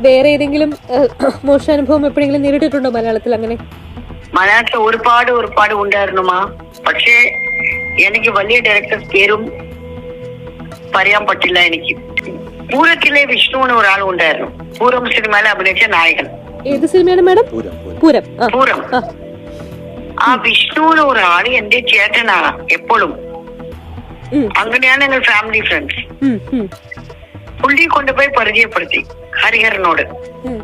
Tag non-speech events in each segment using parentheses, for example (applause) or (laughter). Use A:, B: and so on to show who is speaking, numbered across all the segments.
A: വേറെ ഏതെങ്കിലും (coughs) മോശാനുഭവം എപ്പോഴെങ്കിലും നേരിട്ടിട്ടുണ്ടോ മലയാളത്തിൽ അങ്ങനെ?
B: മലയാളത്തിൽ ഒരുപാട് ഒരുപാട് ഉണ്ടായിരുന്നുമാ പക്ഷേ എനിക്ക് വലിയ ഡയറക്ടർ പേരും പറയാൻ പറ്റില്ല എനിക്ക്. പൂരത്തിലെ വിഷ്ണു എന്ന് ഒരാൾ ഉണ്ടായിരുന്നു. പൂരം സിനിമയിൽ അഭിനയിച്ച നായകൻ.
A: ഏത് സിനിമയാണ് മാഡം?
C: പൂരം പൂരം.
A: ആ.
B: വിഷ്ണുവിന് വിഷ്ണു എന്ന് ഒരാൾ എന്റെ ചേട്ടനാണ് എപ്പോഴും. അങ്ങനെയാണ് ഞങ്ങൾ ഫാമിലി ഫ്രണ്ട്സ് പുള്ളി കൊണ്ടുപോയി പരിചയപ്പെടുത്തി ഹരിഹരനോട്.
A: ഉം,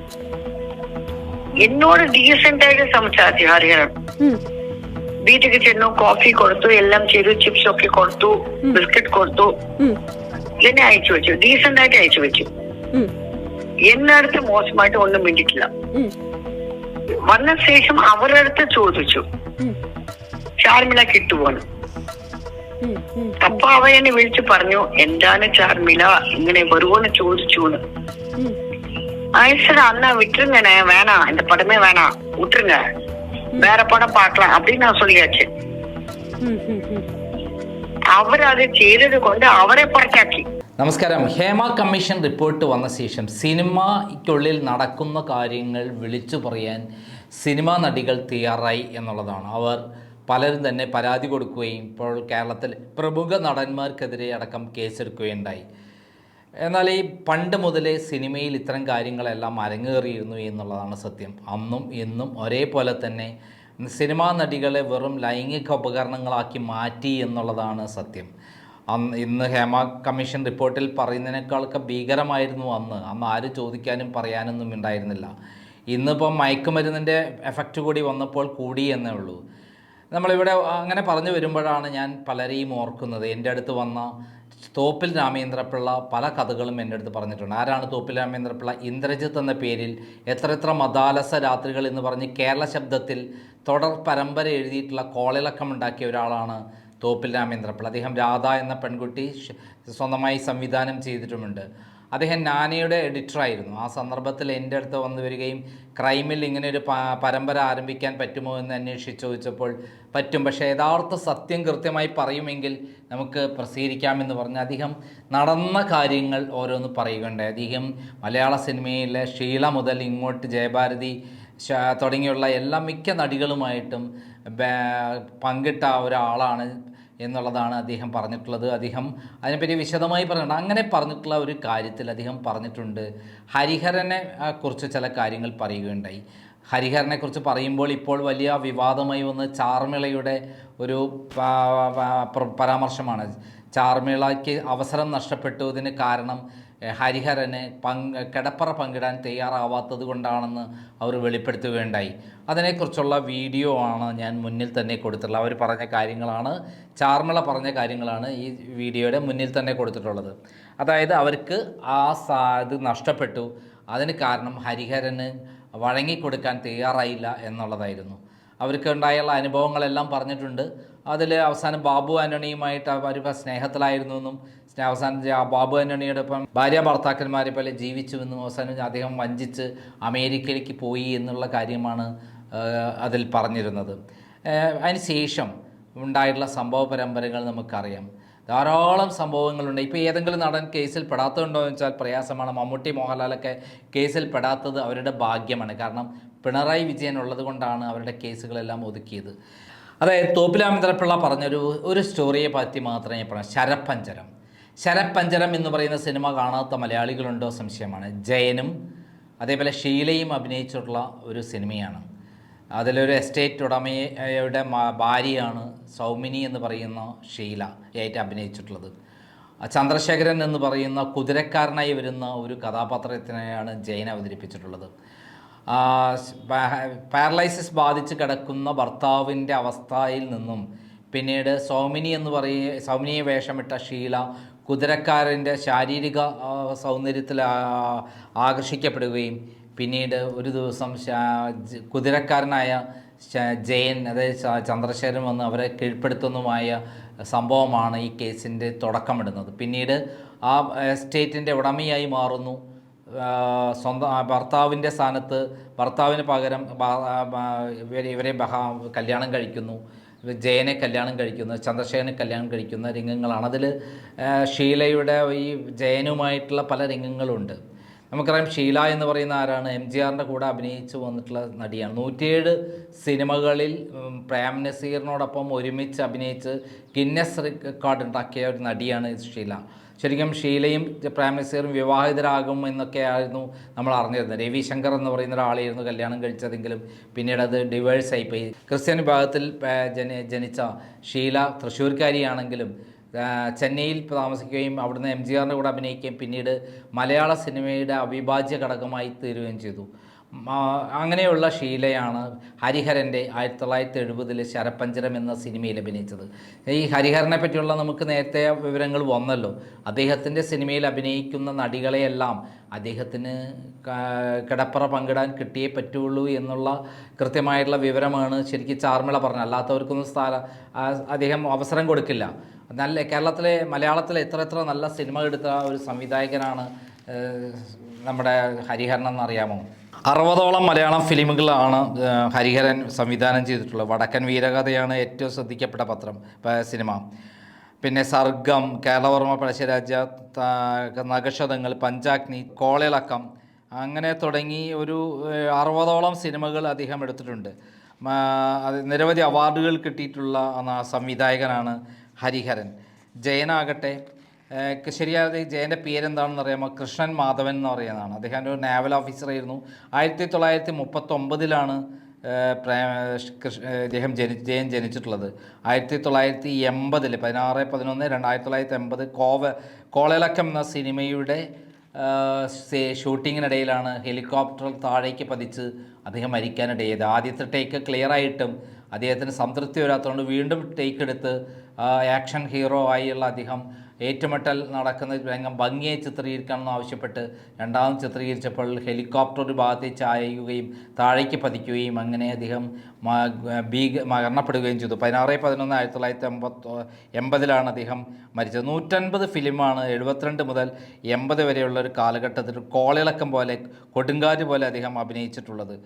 B: എന്നോട് ഡീസെന്റ് ആയിട്ട് സംസാരിച്ചു ഹരിഹരൻ. വീട്ടിൽ ചെന്നു കോഫി കൊടുത്തു എല്ലാം ചെയ്തു ചിപ്സ് ഒക്കെ കൊടുത്തു ബിസ്ക്കറ്റ് കൊടുത്തു. എന്നെ അയച്ചു വെച്ചു ഡീസെന്റ് ആയിട്ട് അയച്ചു വെച്ചു. എന്നടുത്ത് മോശമായിട്ട് ഒന്നും മിണ്ടിട്ടില്ല വന്ന ശേഷം അവരടുത്ത് ചോദിച്ചു. ചാർമിള
A: ഉം,
B: അപ്പൊ അവ എന്നെ വിളിച്ചു പറഞ്ഞു എന്താണ് ചാർമിള ഇങ്ങനെ വരുവോന്ന് ചോദിച്ചു
A: ഉം.
B: ஆயிடுச்சுடா அண்ணா விட்டுருங்கண்ணே வேணாம் இந்த படமே வேணாம் விட்டுருங்க வேற படம் பார்க்கலாம் அப்படின்னு நான் சொல்லியாச்சு
A: ഉം, ഉം, ഉം.
B: அவர் அது செய்தது கொண்டு அவரை പുറത്താക്കി
D: നമസ്കാരം ഹേമ കമ്മീഷൻ റിപ്പോർട്ട് വന്ന ശേഷം സിനിമയ്ക്കുള്ളിൽ നടക്കുന്ന കാര്യങ്ങൾ വിളിച്ചു പറയാൻ സിനിമാ നടികൾ തയ്യാറായി എന്നുള്ളതാണ് അവർ പലരും തന്നെ പരാതി കൊടുക്കുകയും ഇപ്പോൾ കേരളത്തിൽ പ്രമുഖ നടന്മാർക്കെതിരെ അടക്കം കേസെടുക്കുകയുണ്ടായി. എന്നാൽ ഈ പണ്ട് മുതലേ സിനിമയിൽ ഇത്തരം കാര്യങ്ങളെല്ലാം അരങ്ങേറിയിരുന്നു എന്നുള്ളതാണ് സത്യം. അന്നും ഇന്നും ഒരേപോലെ തന്നെ സിനിമാ നടികളെ വെറും ലൈംഗിക ഉപകരണങ്ങളാക്കി മാറ്റി എന്നുള്ളതാണ് സത്യം. അന്ന് ഇന്ന് ഹേമ കമ്മീഷൻ റിപ്പോർട്ടിൽ പറയുന്നതിനേക്കാളൊക്കെ ഭീകരമായിരുന്നു അന്ന്. അന്ന് ആരും ചോദിക്കാനും പറയാനൊന്നും ഉണ്ടായിരുന്നില്ല. ഇന്നിപ്പം മയക്കുമരുന്നിന്റെ എഫക്റ്റ് കൂടി വന്നപ്പോൾ കൂടി എന്നേ ഉള്ളൂ. നമ്മളിവിടെ അങ്ങനെ പറഞ്ഞു വരുമ്പോഴാണ് ഞാൻ പലരെയും ഓർക്കുന്നത്. എന്റെ അടുത്ത് വന്ന തോപ്പിൽ രാമേന്ദ്രപിള്ള പല കഥകളും എന്റെ അടുത്ത് പറഞ്ഞിട്ടുണ്ട്. ആരാണ് തോപ്പിൽ രാമേന്ദ്രപിള്ള ഇന്ദ്രജിത്ത് എന്ന പേരിൽ എത്ര എത്ര മദാലസ രാത്രികൾ എന്ന് പറഞ്ഞ് കേരള ശബ്ദത്തിൽ തുടർ പരമ്പര എഴുതിയിട്ടുള്ള കോളിളക്കം ഉണ്ടാക്കിയ ഒരാളാണ് തോപ്പിൽ രാമേന്ദ്രപിള്ള അദ്ദേഹം രാധ എന്ന പെൺകുട്ടി സ്വന്തമായി സംവിധാനം ചെയ്തിട്ടുമുണ്ട്. അദ്ദേഹം നാനയുടെ എഡിറ്ററായിരുന്നു ആ സന്ദർഭത്തിൽ എന്റെ അടുത്ത് വന്നു വരികയും ക്രൈമിൽ ഇങ്ങനെ ഒരു പരമ്പര ആരംഭിക്കാൻ പറ്റുമോ എന്ന് അന്വേഷിച്ച് ചോദിച്ചപ്പോൾ പറ്റും. പക്ഷേ യഥാർത്ഥ സത്യം കൃത്യമായി പറയുമെങ്കിൽ നമുക്ക് പ്രസിദ്ധീകരിക്കാമെന്ന് പറഞ്ഞ് അധികം നടന്ന കാര്യങ്ങൾ ഓരോന്ന് പറയുകയുണ്ടായി. അധികം മലയാള സിനിമയിലെ ഷീല മുതൽ ഇങ്ങോട്ട് ജയഭാരതി തുടങ്ങിയുള്ള എല്ലാ മിക്ക നടികളുമായിട്ടും പങ്കിട്ട ഒരാളാണ്. എന്നുള്ളതാണ് അദ്ദേഹം പറഞ്ഞിട്ടുള്ളത്. അദ്ദേഹം അതിനെപ്പറ്റി വിശദമായി പറഞ്ഞിട്ടുണ്ട്. അങ്ങനെ പറഞ്ഞിട്ടുള്ള ഒരു കാര്യത്തിൽ അദ്ദേഹം പറഞ്ഞിട്ടുണ്ട്. ഹരിഹരനെ കുറിച്ച് ചില കാര്യങ്ങൾ പറയുകയുണ്ടായി. ഹരിഹരനെക്കുറിച്ച് പറയുമ്പോൾ ഇപ്പോൾ വലിയ വിവാദമായി വന്ന് ചാർമിളയുടെ ഒരു പരാമർശമാണ്. ചാർമിളയ്ക്ക് അവസരം നഷ്ടപ്പെട്ടതിന് കാരണം ഹരിഹരന് പങ്ക് കിടപ്പറ പങ്കിടാൻ തയ്യാറാവാത്തത് കൊണ്ടാണെന്ന് അവർ വെളിപ്പെടുത്തുകയുണ്ടായി. അതിനെക്കുറിച്ചുള്ള വീഡിയോ ആണ് ഞാൻ മുന്നിൽ തന്നെ കൊടുത്തിട്ടുള്ളത്. അവർ പറഞ്ഞ കാര്യങ്ങളാണ് ചാർമിള പറഞ്ഞ കാര്യങ്ങളാണ് ഈ വീഡിയോയുടെ മുന്നിൽ തന്നെ കൊടുത്തിട്ടുള്ളത്. അതായത് അവർക്ക് ആ സാ ഇത് നഷ്ടപ്പെട്ടു. അതിന് കാരണം ഹരിഹരന് വഴങ്ങിക്കൊടുക്കാൻ തയ്യാറായില്ല എന്നുള്ളതായിരുന്നു. അവർക്ക് ഉണ്ടായുള്ള അനുഭവങ്ങളെല്ലാം പറഞ്ഞിട്ടുണ്ട്. അതിൽ അവസാനം ബാബു ആന്റണിയുമായിട്ട് അവർ സ്നേഹത്തിലായിരുന്നു എന്നും സ്നേ- അവസാനം ആ ബാബു ആന്റണിയുടെ ഇപ്പം ഭാര്യ ഭർത്താക്കന്മാരെ പോലെ ജീവിച്ചു ജീവിച്ചുവെന്നും അവസാനം അദ്ദേഹം വഞ്ചിച്ച് അമേരിക്കയിലേക്ക് പോയി എന്നുള്ള കാര്യമാണ് അതിൽ പറഞ്ഞിരുന്നത്. അതിനുശേഷം അതിന് ശേഷം ഉണ്ടായിട്ടുള്ള സംഭവ പരമ്പരകൾ നമുക്കറിയാം. ധാരാളം സംഭവങ്ങളുണ്ട്. ഇപ്പോൾ ഏതെങ്കിലും നടൻ കേസിൽ പെടാത്തതുണ്ടോ എന്ന് വെച്ചാൽ പ്രയാസമാണ്. മമ്മൂട്ടി മോഹൻലാലൊക്കെ കേസിൽ പെടാത്തത് അവരുടെ ഭാഗ്യമാണ്. കാരണം പിണറായി വിജയൻ ഉള്ളത് കൊണ്ടാണ് അവരുടെ കേസുകളെല്ലാം ഒതുക്കിയത്. അതായത് തോപ്പിലാമന്ത്രപ്പിള്ള പറഞ്ഞൊരു ഒരു സ്റ്റോറിയെ പറ്റി മാത്രമേ പറയാം ശരപ്പഞ്ചരം. ശരപ്പഞ്ചരം എന്ന് പറയുന്ന സിനിമ കാണാത്ത മലയാളികളുണ്ടോ സംശയമാണ്. ജയനും അതേപോലെ ഷീലയും അഭിനയിച്ചിട്ടുള്ള ഒരു സിനിമയാണ്. അതിലൊരു എസ്റ്റേറ്റ് ഉടമയുടെ ഭാര്യയാണ് സൗമിനി എന്ന് പറയുന്ന ഷീല ആയിട്ട് അഭിനയിച്ചിട്ടുള്ളത്. ചന്ദ്രശേഖരൻ എന്ന് പറയുന്ന കുതിരക്കാരനായി വരുന്ന ഒരു കഥാപാത്രത്തിനെയാണ് ജയൻ അവതരിപ്പിച്ചിട്ടുള്ളത്. പാരലൈസിസ് ബാധിച്ച് കിടക്കുന്ന ഭർത്താവിന്റെ അവസ്ഥയിൽ നിന്നും പിന്നീട് സൗമിനി എന്ന് പറയ സൗമിനിയെ വേഷമിട്ട ഷീല കുതിരക്കാരന്റെ ശാരീരിക സൗന്ദര്യത്തിൽ ആകർഷിക്കപ്പെടുകയും പിന്നീട് ഒരു ദിവസം കുതിരക്കാരനായ ജയൻ അതായത് ചന്ദ്രശേഖരൻ വന്ന് അവരെ കീഴ്പ്പെടുത്തുന്നതുമായ സംഭവമാണ് ഈ കേസിന്റെ തുടക്കമിടുന്നത്. പിന്നീട് ആ എസ്റ്റേറ്റിന്റെ ഉടമയായി മാറുന്നു. സ്വന്തം ഭർത്താവിന്റെ സ്ഥാനത്ത് ഭർത്താവിന് പകരം ഇവരെ ബഹ- കല്യാണം കഴിക്കുന്നു. ജയനെ കല്യാണം കഴിക്കുന്ന ചന്ദ്രശേഖരനെ കല്യാണം കഴിക്കുന്ന രംഗങ്ങളാണ്. അതിൽ ഷീലയുടെ ഈ ജയനുമായിട്ടുള്ള പല രംഗങ്ങളുണ്ട്. നമുക്കറിയാം ഷീല എന്ന് പറയുന്ന ആരാണ്? എം ജി ആറിന്റെ കൂടെ അഭിനയിച്ചു വന്നിട്ടുള്ള നടിയാണ്. നൂറ്റിയേഴ് സിനിമകളിൽ പ്രേം നസീറിനോടൊപ്പം ഒരുമിച്ച് അഭിനയിച്ച് ഗിന്നസ് റെക്കോർഡ് ഉണ്ടാക്കിയ ഒരു നടിയാണ് ഷീല. ശരിക്കും ഷീലയും പ്രൈം മിനിസ്റ്ററും വിവാഹിതരാകും എന്നൊക്കെയായിരുന്നു നമ്മൾ അറിഞ്ഞിരുന്നത്. രവിശങ്കർ എന്ന് പറയുന്ന ഒരാളായിരുന്നു കല്യാണം കഴിച്ചതെങ്കിലും പിന്നീട് അത് ഡിവേഴ്സ് ആയിപ്പോയി. ക്രിസ്ത്യൻ വിഭാഗത്തിൽ ജനിച്ച ഷീല തൃശ്ശൂർക്കാരിയാണെങ്കിലും ചെന്നൈയിൽ താമസിക്കുകയും അവിടുന്ന് എം ജി ആറിന്റെ കൂടെ അഭിനയിക്കുകയും പിന്നീട് മലയാള സിനിമയുടെ അവിഭാജ്യ ഘടകമായി തീരുകയും ചെയ്തു. അങ്ങനെയുള്ള ഷീലയാണ് ഹരിഹരന്റെ ആയിരത്തി തൊള്ളായിരത്തി എഴുപതിൽ ശരപ്പഞ്ചരം എന്ന സിനിമയിൽ അഭിനയിച്ചത്. ഈ ഹരിഹരനെ പറ്റിയുള്ള നമുക്ക് നേരത്തെ വിവരങ്ങൾ വന്നല്ലോ. അദ്ദേഹത്തിന്റെ സിനിമയിൽ അഭിനയിക്കുന്ന നടികളെയെല്ലാം അദ്ദേഹത്തിന് കിടപ്പറ പങ്കിടാൻ കിട്ടിയേ പറ്റുള്ളൂ എന്നുള്ള കൃത്യമായിട്ടുള്ള വിവരമാണ് ശരിക്കും ചാർമിള പറഞ്ഞത്. അല്ലാത്തവർക്കൊന്നും സ്ഥല അദ്ദേഹം അവസരം കൊടുക്കില്ല. നല്ല കേരളത്തിലെ മലയാളത്തിലെ എത്ര എത്ര നല്ല സിനിമ എടുത്ത ഒരു സംവിധായകനാണ് നമ്മുടെ ഹരിഹരൻ എന്നറിയാമോ അറുപതോളം മലയാളം ഫിലിമുകളാണ് ഹരിഹരൻ സംവിധാനം ചെയ്തിട്ടുള്ളത്. വടക്കൻ വീരകഥയാണ് ഏറ്റവും ശ്രദ്ധിക്കപ്പെട്ട പത്രം സിനിമ. പിന്നെ സർഗം കേരളവർമ്മ പഴശ്ശിരാജ നഗശതങ്ങൾ പഞ്ചാഗ്നി കോളിളക്കം അങ്ങനെ തുടങ്ങി ഒരു അറുപതോളം സിനിമകൾ അദ്ദേഹം എടുത്തിട്ടുണ്ട്. നിരവധി അവാർഡുകൾ കിട്ടിയിട്ടുള്ള സംവിധായകനാണ് ഹരിഹരൻ. ജയനാകട്ടെ. ശരിയായത് ജയന്റെ പേരെന്താണെന്ന് അറിയാമോ? കൃഷ്ണൻ മാധവൻ എന്ന് പറയുന്നതാണ്. അദ്ദേഹം ഒരു നാവൽ ഓഫീസറായിരുന്നു ആയിരത്തി തൊള്ളായിരത്തി മുപ്പത്തൊമ്പതിലാണ് ഇദ്ദേഹം ജനി ജയൻ ജനിച്ചിട്ടുള്ളത്. ആയിരത്തി തൊള്ളായിരത്തി എൺപതിൽ പതിനാറ് പതിനൊന്ന് രണ്ടായിരത്തി തൊള്ളായിരത്തി എൺപത് കോവ കോളലക്കം എന്ന സിനിമയുടെ ഷൂട്ടിങ്ങിനിടയിലാണ് ഹെലികോപ്റ്റർ താഴേക്ക് പതിച്ച് അദ്ദേഹം മരിക്കാനിടയത് ആദ്യത്തെ ടേക്ക് ക്ലിയർ ആയിട്ടും അദ്ദേഹത്തിന് സംതൃപ്തി വരാത്തതുകൊണ്ട് വീണ്ടും ടേക്ക് എടുത്ത് ആക്ഷൻ ഹീറോ ആയുള്ള അദ്ദേഹം ഏറ്റുമുട്ടൽ നടക്കുന്ന രംഗം ഭംഗിയെ ചിത്രീകരിക്കണമെന്ന് ആവശ്യപ്പെട്ട് രണ്ടാമത് ചിത്രീകരിച്ചപ്പോൾ ഹെലികോപ്റ്റർ ഒരു ഭാഗത്തെ ചായുകയും താഴേക്ക് പതിക്കുകയും അങ്ങനെ അദ്ദേഹം ഭീക മരണപ്പെടുകയും ചെയ്തു. പതിനാറ് പതിനൊന്ന് ആയിരത്തി തൊള്ളായിരത്തി എൺപത്തി എൺപതിലാണ് അദ്ദേഹം മരിച്ചത്. നൂറ്റൻപത് ഫിലിമാണ് എഴുപത്തിരണ്ട് മുതൽ എൺപത് വരെയുള്ള ഒരു കാലഘട്ടത്തിൽ കോളിളക്കം പോലെ കൊടുങ്കാറ്റ് പോലെ അദ്ദേഹം അഭിനയിച്ചിട്ടുള്ളത്.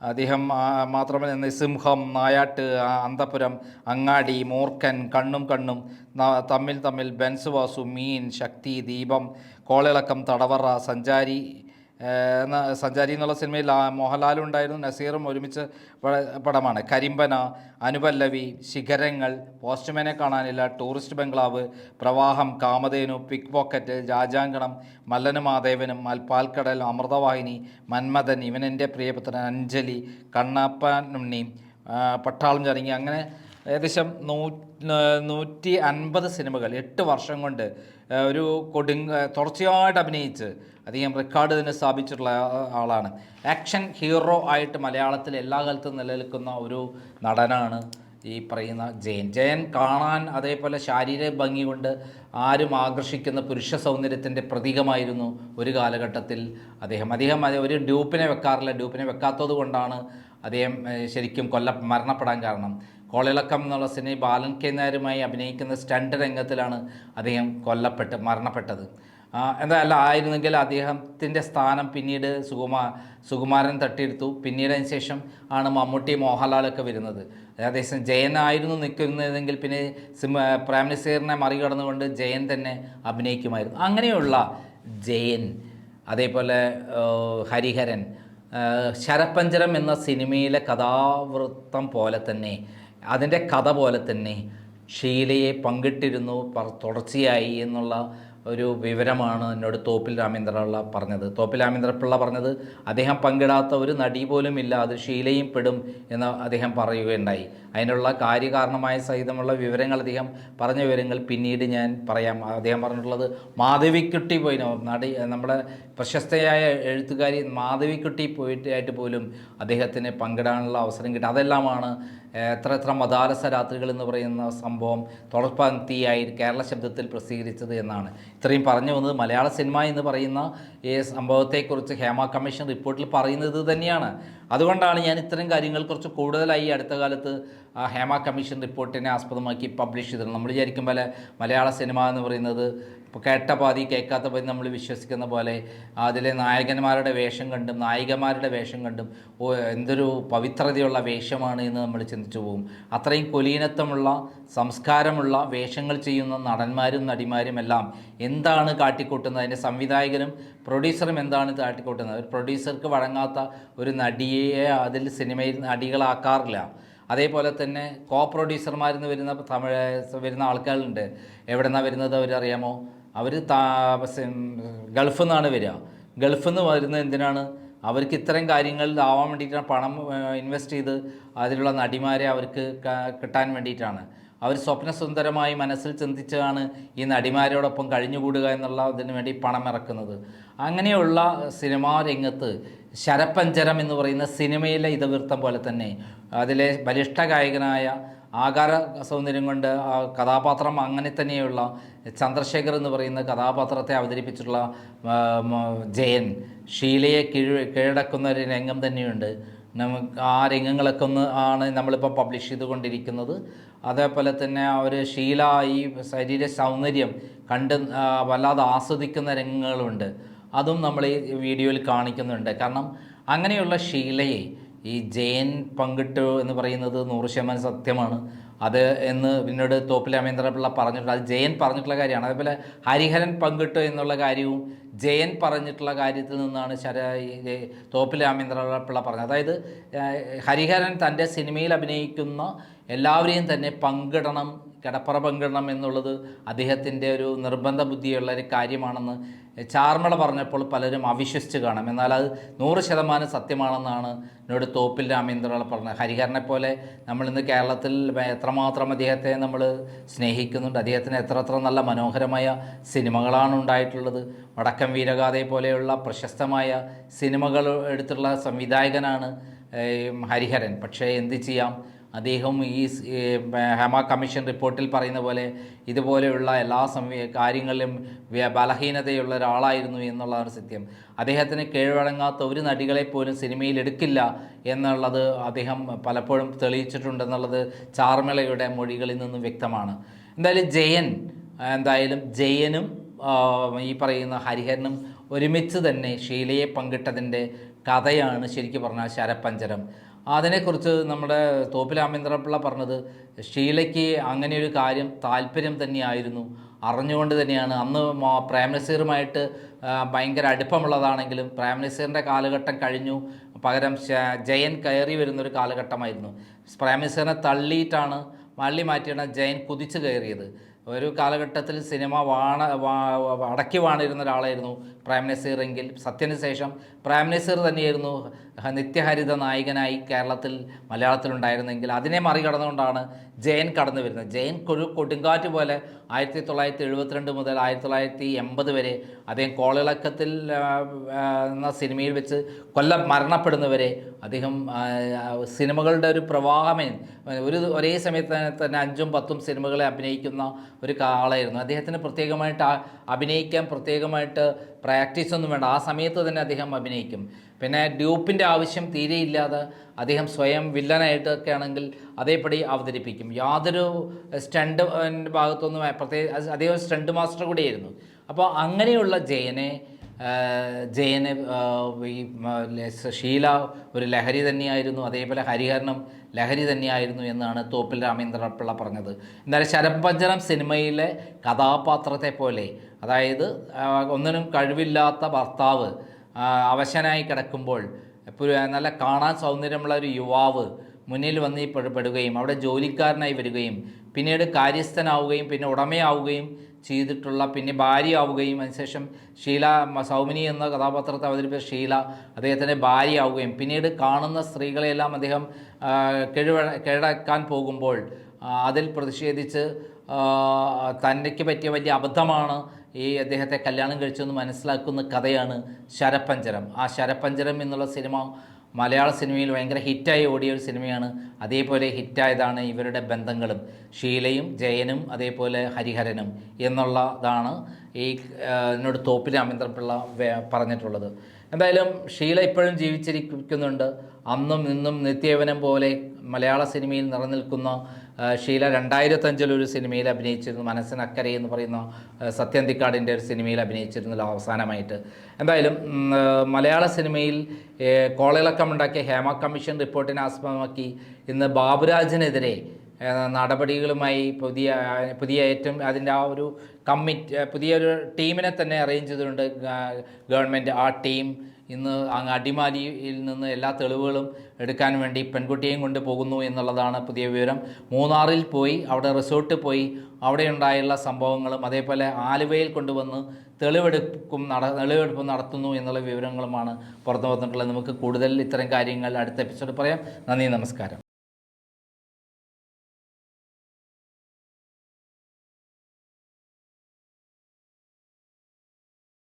D: അദ്ദേഹം മാത്രമല്ല നിസിംഹം നായാട്ട് അന്തപുരം അങ്ങാടി മൂർഖൻ കണ്ണും കണ്ണും തമ്മിൽ തമ്മിൽ ബെൻസ് വാസു മീൻ ശക്തി ദീപം കോളിളക്കം തടവറ സഞ്ചാരി സഞ്ചാരി എന്നുള്ള സിനിമയിൽ മോഹൻലാലും ഉണ്ടായിരുന്നു നസീറും ഒരുമിച്ച് പട- പടമാണ്. കരിമ്പന അനുപല്ലവി ശിഖരങ്ങൾ പോസ്റ്റ്മാനെ കാണാനില്ല tourist bungalow Pravaham Kamadhenu pick pocket Rajankanam മല്ലനും മാധേവനും മൽപ്പാൽക്കടൽ അമൃതവാഹിനി മന്മഥൻ ഇവനെന്റെ പ്രിയപുത്രൻ അഞ്ജലി കണ്ണാപ്പൻ ഉണ്ണി പട്ടാളം ചടങ്ങി അങ്ങനെ ഏകദേശം നൂ നൂറ്റി അൻപത് സിനിമകൾ എട്ട് വർഷം കൊണ്ട് ഒരു കൊടുങ് തുടർച്ചയായിട്ട് അഭിനയിച്ച് അദ്ദേഹം റെക്കോർഡ് തന്നെ സ്ഥാപിച്ചിട്ടുള്ള ആളാണ്. ആക്ഷൻ ഹീറോ ആയിട്ട് മലയാളത്തിൽ എല്ലാ കാലത്തും നിലനിൽക്കുന്ന ഒരു നടനാണ് ഈ പറയുന്ന ജയൻ. ജയൻ കാണാൻ അതേപോലെ ശാരീരിക ഭംഗി കൊണ്ട് ആരും ആകർഷിക്കുന്ന പുരുഷ സൗന്ദര്യത്തിന്റെ പ്രതീകമായിരുന്നു ഒരു കാലഘട്ടത്തിൽ അദ്ദേഹം. അദ്ദേഹം ഒരു ഡ്യൂപ്പിനെ വെക്കാറില്ല. ഡ്യൂപ്പിനെ വെക്കാത്തത് കൊണ്ടാണ് അദ്ദേഹം ശരിക്കും കൊല്ല മരണപ്പെടാൻ കാരണം. കോളിളക്കം എന്നുള്ള സിനിമ ബാലൻ കെ നായരുമായി അഭിനയിക്കുന്ന സ്റ്റണ്ട് രംഗത്തിലാണ് അദ്ദേഹം കൊല്ലപ്പെട്ട് മരണപ്പെട്ടത്. എന്തായാലും ആയിരുന്നെങ്കിൽ അദ്ദേഹത്തിന്റെ സ്ഥാനം പിന്നീട് സുകുമാ സുകുമാരൻ തട്ടിയെടുത്തു. പിന്നീട് അതിന് ശേഷം ആണ് മമ്മൂട്ടി മോഹൻലാലൊക്കെ വരുന്നത്. അതേസമയം ജയനായിരുന്നു നിൽക്കുന്നതെങ്കിൽ പിന്നെ സിമ പ്രൈം മിനിസ്റ്ററിനെ മറികടന്നുകൊണ്ട് ജയൻ തന്നെ അഭിനയിക്കുമായിരുന്നു. അങ്ങനെയുള്ള ജയൻ അതേപോലെ ഹരിഹരൻ ശരപ്പഞ്ചരം എന്ന സിനിമയിലെ കഥാവൃത്തം പോലെ തന്നെ അതിന്റെ കഥ പോലെ തന്നെ ഷീലയെ പങ്കിട്ടിരുന്നു തുടർച്ചയായി എന്നുള്ള ഒരു വിവരമാണ് എന്നോട് തോപ്പിൽ രാമേന്ദ്രപിള്ള പറഞ്ഞത്. തോപ്പിൽ രാമേന്ദ്രപിള്ള പറഞ്ഞത് അദ്ദേഹം പങ്കിടാത്ത ഒരു നടി പോലും ഇല്ല അത് ഷീലയും പെടും എന്ന് അദ്ദേഹം പറയുകയുണ്ടായി. അതിനുള്ള കാര്യകാരണമായ സഹിതമുള്ള വിവരങ്ങൾ അദ്ദേഹം പറഞ്ഞ വിവരങ്ങൾ പിന്നീട് ഞാൻ പറയാം. അദ്ദേഹം പറഞ്ഞിട്ടുള്ളത് മാധവിക്കുട്ടി പോയിനോ നടി നമ്മുടെ പ്രശസ്തയായ എഴുത്തുകാരി മാധവിക്കുട്ടി പോയിട്ട് പോലും അദ്ദേഹത്തിന് പങ്കിടാനുള്ള അവസരം കിട്ടി. അതെല്ലാമാണ് എത്ര എത്ര മദാലസ രാത്രികൾ എന്ന് പറയുന്ന സംഭവം തുടർപ്പന്തിയായി കേരള ശബ്ദത്തിൽ പ്രസിദ്ധീകരിച്ചത് എന്നാണ്. ഇത്രയും പറഞ്ഞു വന്നത് മലയാള സിനിമ എന്ന് പറയുന്ന ഈ സംഭവത്തെക്കുറിച്ച് ഹേമ കമ്മീഷൻ റിപ്പോർട്ടിൽ പറയുന്നത് തന്നെയാണ്. അതുകൊണ്ടാണ് ഞാൻ ഇത്തരം കാര്യങ്ങൾ കുറച്ച് കൂടുതലായി അടുത്ത കാലത്ത് ഹേമ കമ്മീഷൻ റിപ്പോർട്ടിനെ ആസ്പദമാക്കി പബ്ലിഷ് ചെയ്തത് നമ്മൾ വിചാരിക്കും പോലെ മലയാള സിനിമ എന്ന് പറയുന്നത് ഇപ്പോൾ കേട്ട പാതി കേൾക്കാത്ത പാതി നമ്മൾ വിശ്വസിക്കുന്ന പോലെ അതിലെ നായകന്മാരുടെ വേഷം കണ്ടും നായികമാരുടെ വേഷം കണ്ടും എന്തൊരു പവിത്രതയുള്ള വേഷമാണ് എന്ന് നമ്മൾ ചിന്തിച്ചു പോകും. അത്രയും കുലീനത്വമുള്ള സംസ്കാരമുള്ള വേഷങ്ങൾ ചെയ്യുന്ന നടന്മാരും നടിമാരും എല്ലാം എന്താണ് കാട്ടിക്കൂട്ടുന്നത്? അതിന്റെ സംവിധായകനും പ്രൊഡ്യൂസറും എന്താണ് കാട്ടിക്കൂട്ടുന്നത്? ഒരു പ്രൊഡ്യൂസർക്ക് വഴങ്ങാത്ത ഒരു നടിയെ അതിൽ സിനിമയിൽ നടികളാക്കാറില്ല. അതേപോലെ തന്നെ കോ പ്രൊഡ്യൂസർമാരെന്ന് വരുന്ന തമിഴ് വരുന്ന ആൾക്കാരുണ്ട്. എവിടെ നിന്നാണ് വരുന്നത് അവരറിയാമോ? അവർ ഗൾഫിൽ നിന്നാണ് വരിക. ഗൾഫിൽ നിന്ന് വരുന്നത് എന്തിനാണ്? അവർക്ക് ഇത്തരം കാര്യങ്ങൾ ആവാൻ വേണ്ടിയിട്ടാണ് പണം ഇൻവെസ്റ്റ് ചെയ്ത് അതിലുള്ള നടിമാരെ അവർക്ക് കിട്ടാൻ വേണ്ടിയിട്ടാണ്. അവർ സ്വപ്നസുന്ദരമായി മനസ്സിൽ ചിന്തിച്ചാണ് ഈ നടിമാരോടൊപ്പം കഴിഞ്ഞുകൂടുക എന്നുള്ള ഇതിനു വേണ്ടി പണം ഇറക്കുന്നത്. അങ്ങനെയുള്ള സിനിമാ രംഗത്ത് ശരപ്പഞ്ചരം എന്ന് പറയുന്ന സിനിമയിലെ ഇതിവൃത്തം പോലെ തന്നെ അതിലെ ബലിഷ്ഠ ഗായകനായ ആകാര സൗന്ദര്യം കൊണ്ട് ആ കഥാപാത്രം അങ്ങനെ തന്നെയുള്ള ചന്ദ്രശേഖർ എന്ന് പറയുന്ന കഥാപാത്രത്തെ അവതരിപ്പിച്ചിട്ടുള്ള ജയൻ ഷീലയെ കീഴ് കീഴടക്കുന്ന ഒരു രംഗം തന്നെയുണ്ട്. നമുക്ക് ആ രംഗങ്ങളൊക്കെ ഒന്ന് ആണ് നമ്മളിപ്പോൾ പബ്ലിഷ് ചെയ്തുകൊണ്ടിരിക്കുന്നത്. അതേപോലെ തന്നെ അവർ ശീല ഈ ശരീര സൗന്ദര്യം കണ്ട് വല്ലാതെ ആസ്വദിക്കുന്ന രംഗങ്ങളുണ്ട്. അതും നമ്മൾ ഈ വീഡിയോയിൽ കാണിക്കുന്നുണ്ട്. കാരണം അങ്ങനെയുള്ള ശീലയെ ഈ ജയൻ പങ്കിട്ടു എന്ന് പറയുന്നത് നൂറ് ശതമാനം സത്യമാണ്. അത് എന്ന് പിന്നീട് തോപ്പിൽ അമേന്ദ്രപിള്ള പറഞ്ഞിട്ടുണ്ട്. അത് ജയൻ പറഞ്ഞിട്ടുള്ള കാര്യമാണ്. അതേപോലെ ഹരിഹരൻ പങ്കിട്ടു എന്നുള്ള കാര്യവും ജയൻ പറഞ്ഞിട്ടുള്ള കാര്യത്തിൽ നിന്നാണ് ശര തോപ്പിൽ രാമേന്ദ്രപിള്ള പറഞ്ഞത്. അതായത് ഹരിഹരൻ തന്റെ സിനിമയിൽ അഭിനയിക്കുന്ന എല്ലാവരെയും തന്നെ പങ്കിടണം കിടപ്പറ പങ്കിടണം എന്നുള്ളത് അദ്ദേഹത്തിന്റെ ഒരു നിർബന്ധ ബുദ്ധിയുള്ള ഒരു കാര്യമാണെന്ന് ചാർമള പറഞ്ഞപ്പോൾ പലരും അവിശ്വസിച്ച് കാണും. എന്നാൽ അത് നൂറ് ശതമാനം സത്യമാണെന്നാണ് എന്നോട് തോപ്പിൽ രാമേന്ദ്രനാൾ പറഞ്ഞത്. ഹരിഹരനെ പോലെ നമ്മളിന്ന് കേരളത്തിൽ എത്രമാത്രം അദ്ദേഹത്തെ നമ്മൾ സ്നേഹിക്കുന്നുണ്ട്. അദ്ദേഹത്തിന് എത്ര എത്ര നല്ല മനോഹരമായ സിനിമകളാണ് ഉണ്ടായിട്ടുള്ളത്. വടക്കം വീരഗാഥയെ പോലെയുള്ള പ്രശസ്തമായ സിനിമകൾ എടുത്തുള്ള സംവിധായകനാണ് ഹരിഹരൻ. പക്ഷേ എന്ത് ചെയ്യാം? അദ്ദേഹം ഈ ഹെമ കമ്മീഷൻ റിപ്പോർട്ടിൽ പറയുന്ന പോലെ ഇതുപോലെയുള്ള എല്ലാ സംവി കാര്യങ്ങളിലും ബലഹീനതയുള്ള ഒരാളായിരുന്നു എന്നുള്ളതാണ് സത്യം. അദ്ദേഹത്തിന് കീഴ്വഴങ്ങാത്ത ഒരു നടികളെ പോലും സിനിമയിൽ എടുക്കില്ല എന്നുള്ളത് അദ്ദേഹം പലപ്പോഴും തെളിയിച്ചിട്ടുണ്ടെന്നുള്ളത് ചാർമിളയുടെ മൊഴികളിൽ നിന്നും വ്യക്തമാണ്. എന്തായാലും ജയൻ എന്തായാലും ജയനും ഈ പറയുന്ന ഹരിഹരനും ഒരുമിച്ച് തന്നെ ഷീലയെ പങ്കിട്ടതിന്റെ കഥയാണ് ശരിക്കും പറഞ്ഞാൽ ശരപ്പഞ്ചരം. അതിനെക്കുറിച്ച് നമ്മുടെ തോപ്പിൽ രാമേന്ദ്രപിള്ള പറഞ്ഞത് ഷീലയ്ക്ക് അങ്ങനെ ഒരു കാര്യം താല്പര്യം തന്നെയായിരുന്നു അറിഞ്ഞുകൊണ്ട് തന്നെയാണ്. അന്ന് പ്രൈം പ്രേംനസീറുമായിട്ട് ആ, ഭയങ്കര അടുപ്പമുള്ളതാണെങ്കിലും പ്രേംനസീറിന്റെ കാലഘട്ടം കഴിഞ്ഞു. പകരം ജയൻ കയറി വരുന്നൊരു കാലഘട്ടമായിരുന്നു. പ്രൈം പ്രേംനസീറിനെ തള്ളിയിട്ടാണ് മള്ളി മാറ്റിയാണ് ജയൻ കുതിച്ചു കയറിയത്. ഒരു കാലഘട്ടത്തിൽ സിനിമ വാണ അടക്കി വാണിരുന്ന ഒരാളായിരുന്നു പ്രൈം നസീർ എങ്കിൽ. സത്യന് ശേഷം പ്രൈം നസീർ തന്നെയായിരുന്നു നിത്യഹരിത നായകനായി കേരളത്തിൽ മലയാളത്തിലുണ്ടായിരുന്നെങ്കിൽ അതിനെ മറികടന്നുകൊണ്ടാണ് ജയൻ കടന്നു വരുന്നത്. ജയൻ ഒരു കൊടുങ്കാറ്റ് പോലെ ആയിരത്തി തൊള്ളായിരത്തി എഴുപത്തിരണ്ട് മുതൽ ആയിരത്തി തൊള്ളായിരത്തി എൺപത് വരെ അദ്ദേഹം കോളിളക്കത്തിൽ എന്ന സിനിമയിൽ വെച്ച് കൊല്ലം മരണപ്പെടുന്നവരെ അദ്ദേഹം സിനിമകളുടെ ഒരു പ്രവാഹമേ ഒരു ഒരേ സമയത്ത് തന്നെ അഞ്ചും പത്തും സിനിമകളെ അഭിനയിക്കുന്ന ഒരു ആളായിരുന്നു അദ്ദേഹത്തിന് പ്രത്യേകമായിട്ട് അഭിനയിക്കാൻ പ്രത്യേകമായിട്ട് പ്രാക്ടീസ് ഒന്നും വേണ്ട. ആ സമയത്ത് തന്നെ അദ്ദേഹം അഭിനയിക്കും. പിന്നെ ഡ്യൂപ്പിന്റെ ആവശ്യം തീരെയില്ലാതെ അദ്ദേഹം സ്വയം വില്ലനായിട്ടൊക്കെ ആണെങ്കിൽ അതേപടി അവതരിപ്പിക്കും. യാതൊരു സ്റ്റണ്ട് ഭാഗത്തൊന്നും പ്രത്യേക അദ്ദേഹം സ്റ്റണ്ട് മാസ്റ്റർ കൂടിയായിരുന്നു. അപ്പോൾ അങ്ങനെയുള്ള ജയനെ ജയന് ഈ ഷീല ഒരു ലഹരി തന്നെയായിരുന്നു. അതേപോലെ ഹരിഹരനും ലഹരി തന്നെയായിരുന്നു എന്നാണ് തോപ്പിൽ രാമേന്ദ്രപിള്ള പറഞ്ഞത്. എന്നാലും ശരഭഞ്ജനം സിനിമയിലെ കഥാപാത്രത്തെ പോലെ അതായത് ഒന്നിനും കഴിവില്ലാത്ത ഭർത്താവ് അവശനായി കിടക്കുമ്പോൾ നല്ല കാണാൻ സൗന്ദര്യമുള്ള ഒരു യുവാവ് മുന്നിൽ വന്ന് പെടുകയും അവിടെ ജോലിക്കാരനായി വരികയും പിന്നീട് കാര്യസ്ഥനാവുകയും പിന്നെ ഉടമയാവുകയും ചെയ്തിട്ടുള്ള പിന്നെ ഭാര്യയാവുകയും അതിനുശേഷം ഷീല സൗമിനി എന്ന കഥാപാത്രത്തെ അവതരിപ്പിച്ച ഷീല അദ്ദേഹത്തിന്റെ ഭാര്യയാവുകയും പിന്നീട് കാണുന്ന സ്ത്രീകളെയെല്ലാം അദ്ദേഹം കിഴവ കിഴടക്കാൻ പോകുമ്പോൾ അതിൽ പ്രതിഷേധിച്ച് തനിക്ക് പറ്റിയ വലിയ അബദ്ധമാണ് ഈ അദ്ദേഹത്തെ കല്യാണം കഴിച്ചെന്ന് മനസ്സിലാക്കുന്ന കഥയാണ് ശരപ്പഞ്ചരം. ആ ശരപ്പഞ്ചരം എന്നുള്ള സിനിമ മലയാള സിനിമയിൽ ഭയങ്കര ഹിറ്റായി ഓടിയ ഒരു സിനിമയാണ്. അതേപോലെ ഹിറ്റായതാണ് ഇവരുടെ ബന്ധങ്ങളും. ഷീലയും ജയനും അതേപോലെ ഹരിഹരനും എന്നുള്ളതാണ് ഈ എന്നോട് തോപ്പിൽ രാമേന്ദ്രപിള്ള വേ- പറഞ്ഞിട്ടുള്ളത്. എന്തായാലും ഷീല ഇപ്പോഴും ജീവിച്ചിരിക്കുന്നുണ്ട്. അന്നും ഇന്നും നിത്യേവനം പോലെ മലയാള സിനിമയിൽ നിലനിൽക്കുന്ന ആ, ഷീല രണ്ടായിരത്തഞ്ചിൽ ഒരു സിനിമയിൽ അഭിനയിച്ചിരുന്നു. മനസ്സിനക്കരെ എന്ന് പറയുന്ന സത്യന്തിക്കാടിന്റെ ഒരു സിനിമയിൽ അഭിനയിച്ചിരുന്നല്ലോ അവസാനമായിട്ട്. എന്തായാലും മലയാള സിനിമയിൽ കോളിളക്കമുണ്ടാക്കിയ ഹേമ കമ്മീഷൻ റിപ്പോർട്ടിനെ ആസ്പദമാക്കി ഇന്ന് ബാബുരാജിനെതിരെ നടപടികളുമായി പുതിയ പുതിയ ഏറ്റവും അതിന്റെ ആ ഒരു കമ്മിറ്റ് പുതിയൊരു ടീമിനെ തന്നെ അറേഞ്ച് ചെയ്തിട്ടുണ്ട്. ഗവൺമെന്റ് ആ ടീം ഇന്ന് അങ്ങ് അടിമാലിയിൽ നിന്ന് എല്ലാ തെളിവുകളും എടുക്കാൻ വേണ്ടി പെൺകുട്ടിയെയും കൊണ്ട് പോകുന്നു എന്നുള്ളതാണ് പുതിയ വിവരം. മൂന്നാറിൽ പോയി അവിടെ റിസോർട്ടിൽ പോയി അവിടെ ഉണ്ടായുള്ള സംഭവങ്ങളും അതേപോലെ ആലുവയിൽ കൊണ്ടുവന്ന് തെളിവെടുക്കും നട തെളിവെടുപ്പ് നടത്തുന്നു എന്നുള്ള വിവരങ്ങളുമാണ് പുറത്തു വന്നിട്ടുള്ളത് നമുക്ക് കൂടുതൽ ഇത്തരം കാര്യങ്ങൾ അടുത്ത എപ്പിസോഡ് പറയാം. നന്ദി നമസ്കാരം.